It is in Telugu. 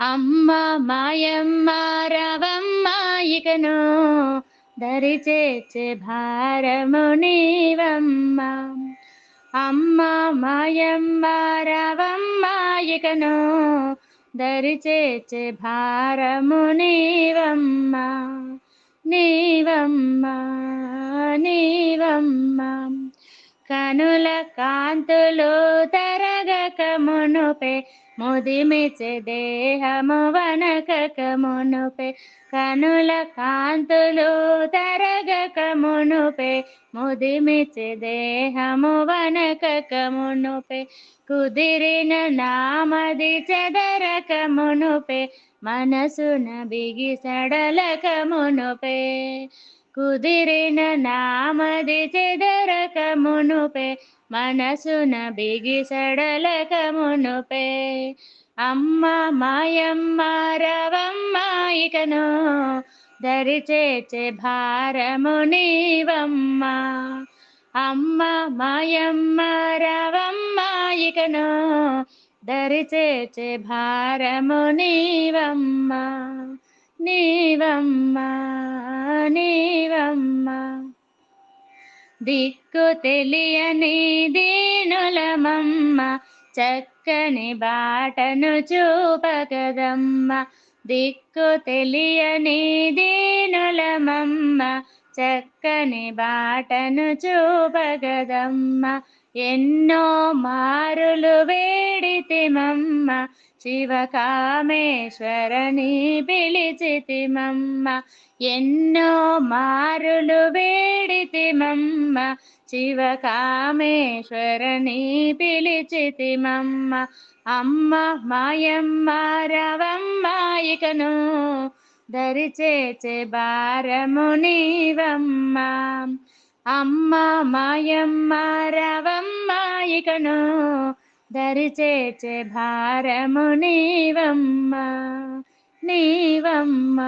అమ్మ మాయమ్మ రవమ్మ ఇకను దరిచేచే భారము నీవమ్మ. అమ్మ మాయమ్మ రవమ్మ ఇకను దరిచేచే భారము నీవమ్మ. నీవమ్మ నీవమ్మ. కనుల కాంతులు తరగక మునుపే ముదిమిచి దేహము వనకక మునుపే కనుల కాంతులు తరగక మునుపే ముదిమిచే దేహము వనకక మునుపే కుదిరిన నామది చెదరక మునుపే మనసున బిగి సడలక మునుపే కుదిరిన నామది చెదరక మునుపే మనసున బిగి సడలక అమ్మ మాయమ్మ రవమ్మ ఇకను దరిచేచే భారము నీవమ్మ. అమ్మ మాయమ్మ రవమ్మ ఇకను దరిచేచే భారము నీవమ్మ. నీవమ్మ నీ దిక్కు తెలియని దీనులమమ్మ చక్కని బాటను చూపగదమ్మ. దిక్కు తెలియని దీనులమమ్మ చక్కని బాటను చూపగదమ్మ. ఎన్నో మారులు వేడితిమమ్మ శివకామేశ్వరని పిలిచితిమమ్మ. ఎన్నో మారులు వేడి పిలిచితి వేడితిమమ్మ శివకామేశ్వరని పిలిచితిమమ్మ. అమ్మ మాయమ్మ రవమ్మాయికను దరిచేచే భారము నీవమ్మ. అమ్మ మాయమ్మ రవమ్మాయికను దరిచేచే భారము నీవమ్మ. నీవమ్మ.